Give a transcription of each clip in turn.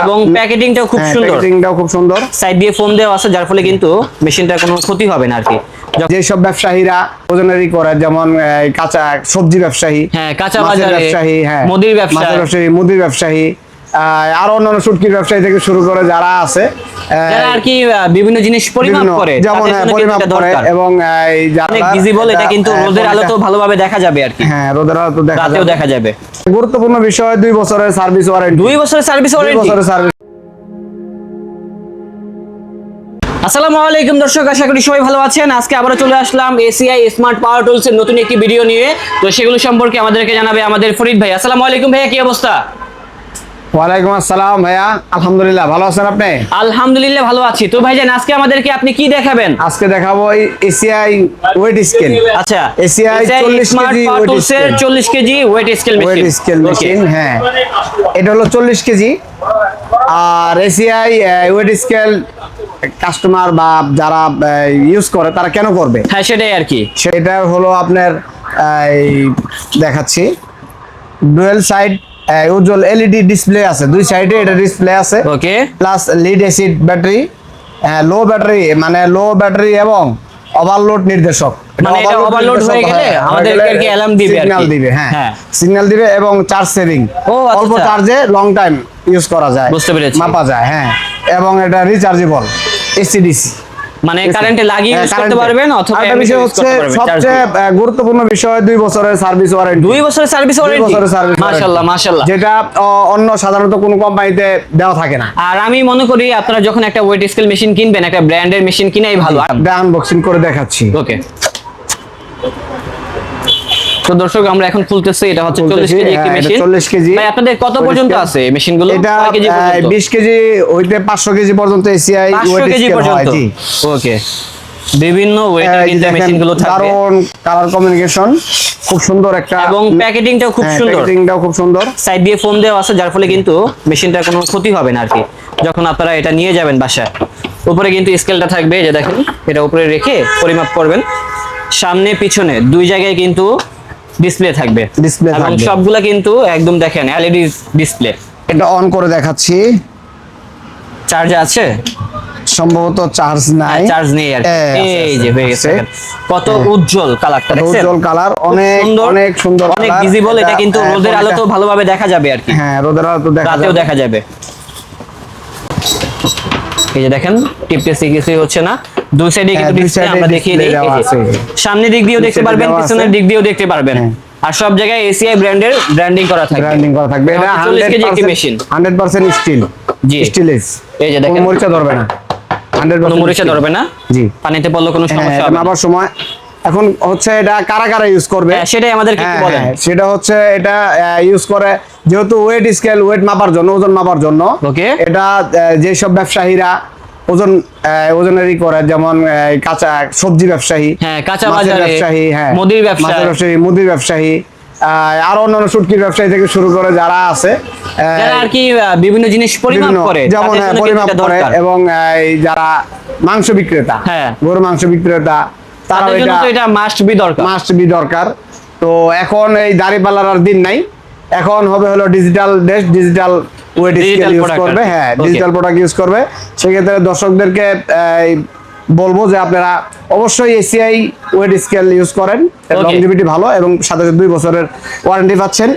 এবং প্যাকেটিংটাও খুব হ্যাঁ, সুন্দর। প্যাকেজিংটাও খুব সুন্দর। সাইড দিয়ে ফোম দেওয়া আছে যার ফলে কিন্তু মেশিনটা কোনো ক্ষতি হবে না আর কি যে যেসব ব্যবসায়ীরা ওজনেরই করে যেমন কাঁচা সবজি ব্যবসায়ী হ্যাঁ, কাঁচা বাজার ব্যবসায়ী হ্যাঁ মুদির ব্যবসা। ব্যবসায়ী মুদির ব্যবসায়ী আর আরও অন্যান্য সুটকির ব্যবসায়ী থেকে শুরু করে যারা আছে যারা আর কি বিভিন্ন জিনিস পরিমাপ করে যেমন পরিমাপ করে এবং অনেক ভিজিবল এটা কিন্তু হ্যাঁ, রোদের ভালোভাবে দেখা যাবে আর কি। হ্যাঁ রোদের দেখা যাবে। দেখা যাবে। গুরুত্বপূর্ণ বিষয় দুই বছরের সার্ভিস ওয়ারেন্টি দুই বছরের সার্ভিস ওয়ারেন্টি বছরের সার্ভিস আসসালামু আলাইকুম দর্শক আশা করি সবাই ভালো আছেন। আজকে আবারও চলে আসলাম এসিআই স্মার্ট পাওয়ার টুলস এর নতুন একটি ভিডিও নিয়ে। তো সেগুলো সম্পর্কে আমাদেরকে জানাবে আমাদের ফরিদ ভাই। আসসালামু আলাইকুম ভাইয়া কি অবস্থা? ওয়ালাইকুম আসসালাম ভাইয়া। আলহামদুলিল্লাহ ভালো আছেন আপনি? আলহামদুলিল্লাহ ভালো আছি। তো ভাইজান আজকে আমাদেরকে আপনি কি দেখাবেন? আজকে দেখাবো এসিআই ওয়েট স্কেল। আচ্ছা ACI 40 কেজি weight টুলস 40 কেজি weight scale machine. Weight scale machine হ্যাঁ। এটা হলো চল্লিশ কেজি। আর এসিআই ওয়েট স্কেল কাস্টমার বা যারা ইউজ করে তারা কেন করবে? হ্যাঁ সেটাই আর কি। সেটা হলো আপনার এই, দেখাচ্ছি। ডুয়েল সাইড উজ্জ্বল এলইডি ডিসপ্লে আছে। দুই সাইডে এটা ডিসপ্লে আছে। Okay plus lead acid battery low battery মানে লো ব্যাটারি এবং ওভারলোড নির্দেশক। মানে এটা overload হয়ে গেলে আমাদেরকে দিবে। সিগন্যাল দিবে হ্যাঁ। সিগন্যাল দিবে এবং চার্জ সেভিং আচ্ছা, অল্প আচ্ছা। চার্জে লং টাইম ইউজ করা যায়। বুঝতে পেরেছি। মাপা যায় হ্যাঁ। এবং এটা রিচার্জেবল এসিডিসি মানে কারেন্টে লাগিয়ে ইউজ করতে পারবেন অথবা বিষয় হচ্ছে সবচেয়ে গুরুত্বপূর্ণ বিষয় দুই বছরের সার্ভিস ওয়ারেন্টি দুই বছরের সার্ভিস ওয়ারেন্টি বছরের সার্ভিস মাশাআল্লাহ মাশাআল্লাহ। যেটা অন্য সাধারণত কোনো কোম্পানিতে দেওয়া থাকে না। আর আমি মনে করি আপনারা যখন একটা ওয়েট স্কেল মেশিন কিনবেন একটা ব্র্যান্ডের মেশিন কিনাই ভালো। আনবক্সিং করে দেখাচ্ছি। ওকে তো দর্শক আমরা এখন খুলতেছি এটা হচ্ছে 40 কেজি একটি হ্যাঁ, মেশিন 40 কেজি। ভাই আপনাদের কত পর্যন্ত আছে মেশিনগুলো এটা কয় কেজি হইতে পাঁচশো কেজি পর্যন্ত এসিআই 500 কেজি পর্যন্ত। ওকে। বিভিন্ন ওয়েটের কিন্তু মেশিনগুলো থাকবে দারুণ কালার কমিউনিকেশন খুব সুন্দর একটা এবং প্যাকেটিংটাও খুব হ্যাঁ, সুন্দর। প্যাকেজিংটাও খুব সুন্দর। সাইড দিয়ে ফোম দেওয়া আছে যার ফলে কিন্তু মেশিনটা কোনো ক্ষতি হবে না আর কি। যখন আপনারা এটা নিয়ে যাবেন বাসায়। উপরে কিন্তু স্কেলটা থাকবে যে দেখেন এটা উপরে রেখে পরিমাপ করবেন। সামনে পিছনে দুই জায়গায় কিন্তু ডিসপ্লে থাকবে। Display এবং। সবগুলা কিন্তু একদম দেখেন এলইডি ডিসপ্লে এটা অন করে দেখাচ্ছি। চার্জ আছে? সম্ভবত চার্জ নাই। চার্জ নেই আর। হ্যাঁ, এই যে হয়ে গেছে কত উজ্জ্বল কালারটা দেখছেন? উজ্জ্বল কালার অনেক সুন্দর, অনেক সুন্দর অনেক ভিজিবল এটা কিন্তু হ্যাঁ, রোদের আলো তো ভালোভাবে দেখা যাবে আর কি। হ্যাঁ রোদের আলো তো দেখা রাতেও যাবে। দেখা যাবে। এই যে দেখেন টিপটেসি কিছুই হচ্ছে না। দুই সাইডে কিন্তু হ্যাঁ, ডিসপ্লে আমরা দেখিয়ে দিই। সামনের দিক দিয়েও দেখতে পারবেন পিছনের দিক দিয়েও দেখতে পারবেন। হ্যাঁ। আর সব জায়গায় এসিআই ব্র্যান্ডের ব্র্যান্ডিং করা থাকবে। ব্র্যান্ডিং করা থাকবে। এটা 40 কেজি একটি মেশিন হান্ড্রেড পার্সেন্ট স্টিল জি। স্টিলেস এই যে দেখেন। মরিচা ধরবে না। হান্ড্রেড কোনো মরিচা ধরবে না। জি। পানিতে পড়লে কোনো হ্যাঁ সমস্যা হবে না। মাপার সময়। এখন হচ্ছে এটা কারা কারা ইউজ করবে? হ্যাঁ, সেটাই আমাদেরকে একটু হ্যাঁ, বলেন। হ্যাঁ, সেটা হচ্ছে এটা ইউজ করে যেহেতু ওয়েট স্কেল ওয়েট মাপার জন্য ওজন মাপার জন্য। Okay. এটা যেসব ব্যবসায়ীরা ওজন ওজনেরই করে যেমন কাঁচা সবজি ব্যবসায়ী হ্যাঁ, কাঁচা ব্যবসায়ী হ্যাঁ মুদির। ব্যবসায়ী মুদির ব্যবসায়ী আরও অন্যান্য সুটকির ব্যবসায়ী থেকে শুরু করে যারা আছে যারা আর কি বিভিন্ন জিনিস পরিমাপ করে যেমন পরিমাপ করে এবং যারা মাংস বিক্রেতা হ্যাঁ। গরু মাংস বিক্রেতা তারা এটা এটা মাস্ট বি দরকার মাস্ট বি দরকার তো এখন এই দাড়িপাল্লার আর দিন নাই এখন হবে হলো digital desk digital weight scale use করবে। হ্যাঁ. ডিজিটাল প্রোডাক্ট ইউজ করবে। সেক্ষেত্রে দর্শকদেরকে বলব যে আপনারা অবশ্যই এসিআই ওয়েট স্কেল ইউজ করেন লংজিভিটি ভালো এবং সাথে সাথে দুই বছরের ওয়ারেন্টি পাচ্ছেন।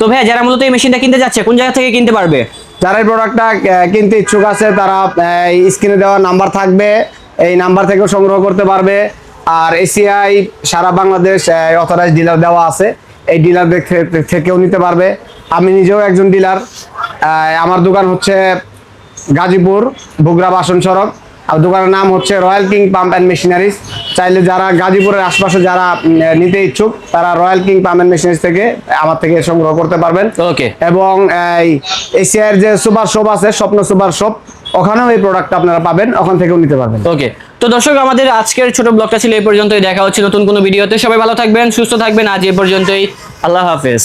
তো ভাই যারা মূলত এই মেশিনটা কিনতে যাচ্ছে কোন জায়গা থেকে কিনতে পারবে? যারা এই প্রোডাক্টটা কিনতে ইচ্ছুক আছে তারা স্ক্রিনে দেওয়া নাম্বার থাকবে এই নাম্বার থেকেও সংগ্রহ করতে পারবে। আর এসিআই সারা বাংলাদেশ অথরাইজ ডিলার দেওয়া আছে এই ডিলার থেকেও নিতে পারবে। আমি নিজেও একজন ডিলার আমার দোকান হচ্ছে গাজীপুর বুগরা বাসন সড়ক। আর দোকানের নাম হচ্ছে Royal King Pump and Machineries চাইলে যারা গাজীপুরের আশপাশে যারা নিতে ইচ্ছুক তারা Royal King Pump and Machineries থেকে আমার থেকে সংগ্রহ করতে পারবেন। ওকে এবং এই এশিয়ার যে সুপার শপ আছে স্বপ্ন সুপার শপ ওখানেও এই প্রোডাক্ট আপনারা পাবেন ওখান থেকেও নিতে পারবেন। ওকে তো দর্শক আমাদের আজকের ছোট ব্লগটা ছিল এই পর্যন্তই। দেখা হচ্ছে নতুন কোনো ভিডিওতে। সবাই ভালো থাকবেন সুস্থ থাকবেন। আজ এই পর্যন্তই। আল্লাহ হাফেজ।